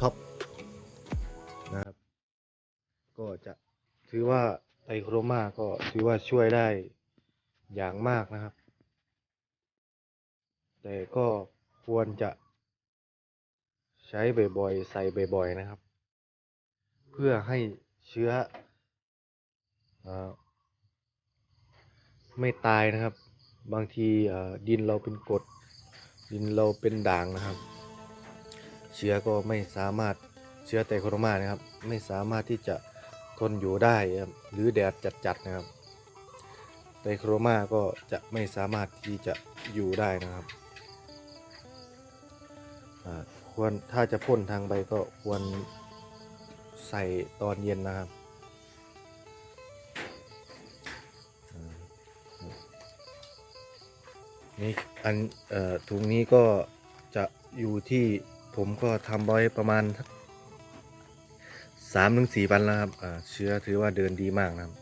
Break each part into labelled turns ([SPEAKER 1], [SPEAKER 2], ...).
[SPEAKER 1] ท็อปนะครับ ก็จะถือว่าไตรโครมาก็ถือว่าช่วยได้อย่างมากนะครับ แต่ก็ควรจะใช้บ่อยๆ ใส่บ่อยๆ นะครับ เพื่อให้เชื้ออไม่ตายนะครับ บางทีดินเราเป็นกรดดินเราเป็นด่างนะครับ เชื้อก็ไม่สามารถเชื้อไตโคโรมานะครับ ไม่สามารถที่จะทนอยู่ได้ครับหรือแดดจัดๆนะครับไตโครมาก็จะไม่สามารถที่จะอยู่ได้นะครับควรถ้าจะพ่นทางใบก็ควรใส่ตอนเย็นนะครับนี่อันอถุงนี้ก็จะอยู่ที่ ผมก็ทำไว้ประมาณสามถึงสี่วันแล้วครับเชื้อถือว่าเดินดีมากนะครับ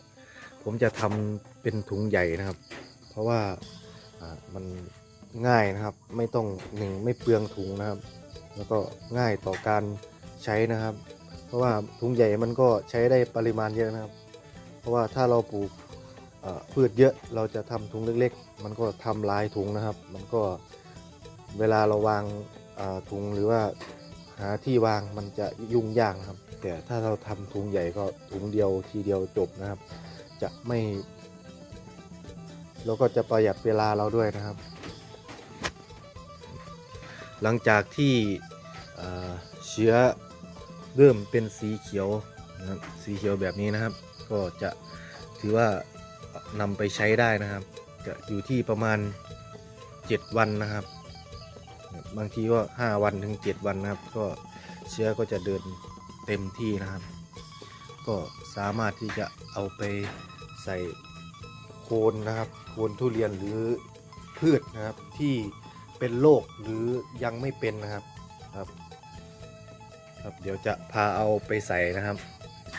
[SPEAKER 1] ผมจะทำเป็นถุงใหญ่นะครับ เพราะว่ามันง่ายนะครับ ไม่ต้องหนึ่งไม่เปลืองถุงนะครับ แล้วก็ง่ายต่อการใช้นะครับ เพราะว่าถุงใหญ่มันก็ใช้ได้ปริมาณเยอะนะครับ เพราะว่าถ้าเราปลูกพืชเยอะเราจะทำถุงเล็ก ๆ มันก็ทำหลายถุงนะครับ มันก็เวลาเราวาง ถุงหรือว่าหาที่วางมันจะยุ่งยากนะครับ แต่ถ้าเราทำถุงใหญ่ก็ถุงเดียวทีเดียวจบนะครับ จะไม่แล้วก็จะประหยัดเวลาเราด้วยนะครับ หลังจากที่เชื้อเริ่มเป็นสีเขียวนะครับสีเขียวแบบนี้นะครับ ก็จะถือว่านำไปใช้ได้นะครับ จะอยู่ที่ประมาณ 7 วันนะครับ บางทีก็5วันถึง7วันนะครับ ก็เชื้อก็จะเดินเต็มที่นะครับ ก็สามารถที่จะเอาไปใส่โคนนะครับ โคนทุเรียนหรือพืชนะครับที่เป็นโรคหรือยังไม่เป็นนะครับครับครับเดี๋ยวจะพาเอาไปใส่นะครับ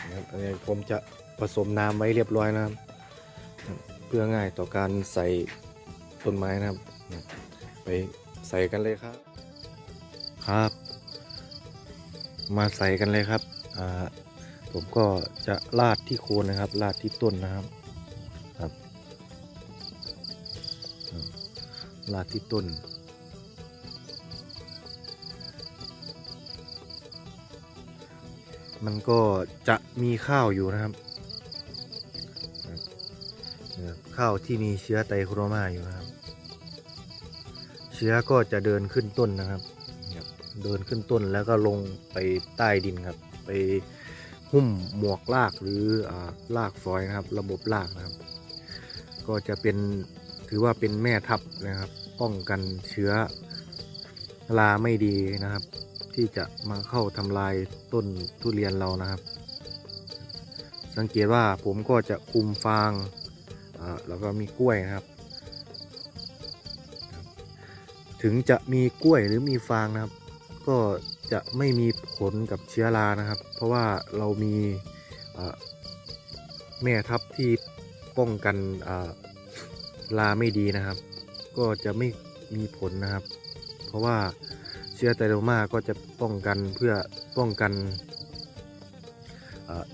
[SPEAKER 1] นะครับผมจะผสมน้ำไว้เรียบร้อยนะครับ เพื่อง่ายต่อการใส่ต้นไม้นะครับไป ใส่กันเลยครับ ครับ มาใส่กันเลยครับอ่าผมก็จะลาดที่โคนนะครับลาดที่ต้นนะครับครับลาดที่ต้นมันก็จะมีข้าวอยู่นะครับ ข้าวที่มีเชื้อไตโครมาอยู่นะครับ เชื้อก็จะเดินขึ้นต้นนะครับ เดินขึ้นต้นแล้วก็ลงไปใต้ดินครับ ไปหุ้มหมวกรากหรืออารากฝอยนะครับ ระบบรากนะครับ ก็จะเป็นถือว่าเป็นแม่ทัพนะครับ ป้องกันเชื้อราไม่ดีนะครับ ที่จะมาเข้าทำลายต้นทุเรียนเรานะครับ สังเกตว่าผมก็จะคุมฟางแล้วก็มีกล้วยนะครับ ถึงจะมีกล้วยหรือมีฟางนะครับ ก็จะไม่มีผลกับเชื้อรานะครับ เพราะว่าเรามีแม่ทับที่ป้องกันอ่าราไม่ดีนะครับ ก็จะไม่มีผลนะครับ เพราะว่าเชื้อไตโรมาก็จะป้องกันเพื่อป้องกัน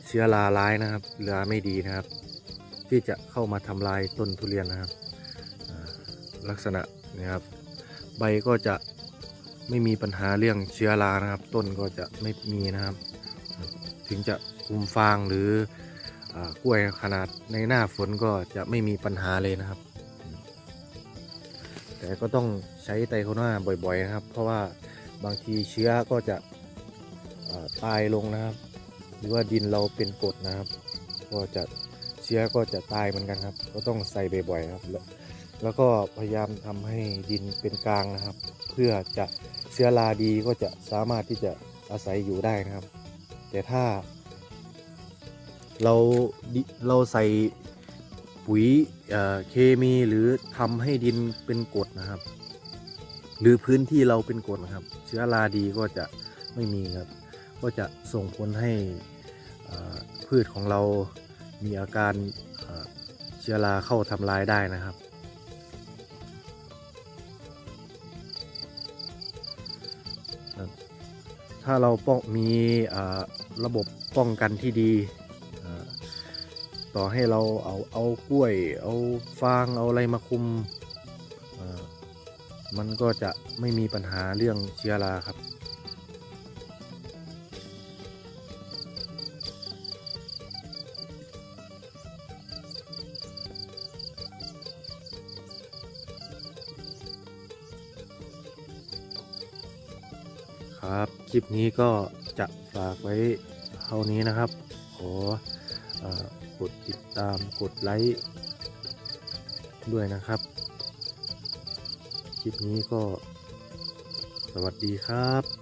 [SPEAKER 1] เชื้อราร้ายนะครับราไม่ดีนะครับ ที่จะเข้ามาทำลายต้นทุเรียนนะครับลักษณะนะครับ ใบก็จะไม่มีปัญหาเรื่องเชื้อรานะครับ ต้นก็จะไม่มีนะครับ ถึงจะคุมฟางหรือกล้วยขนาดในหน้าฝนก็จะไม่มีปัญหาเลยนะครับ แต่ก็ต้องใช้ไตรโคนาบ่อยๆนะครับ เพราะว่าบางทีเชื้อก็จะตายลงนะครับ หรือว่าดินเราเป็นกรดนะครับ ก็จะเชื้อก็จะตายเหมือนกันครับ ก็ต้องใส่บ่อยๆครับ แล้วก็พยายามทำให้ดินเป็นกลางนะครับ เพื่อจะเชื้อราดีก็จะสามารถที่จะอาศัยอยู่ได้นะครับ แต่ถ้า เราเราใส่ปุ๋ยเเคมีหรือทำให้ดินเป็นกรดนะครับ หรือพื้นที่เราเป็นกรดนะครับ เชื้อราดีก็จะไม่มีครับ ก็จะส่งผลให้พืชของเรามีอาการเชื้อราเข้าทำลายได้นะครับ ถ้าเราป้องมีอ่าระบบป้องกันที่ดี ต่อให้เราเอาเอากล้วย เอาฟางเอาอะไรมาคุม มันก็จะไม่มีปัญหาเรื่องเชื้อราครับ ครับ คลิปนี้ก็จะฝากไว้เท่านี้นะครับขออกดติดตามกดไลค์ด้วยนะครับ คลิปนี้ก็สวัสดีครับ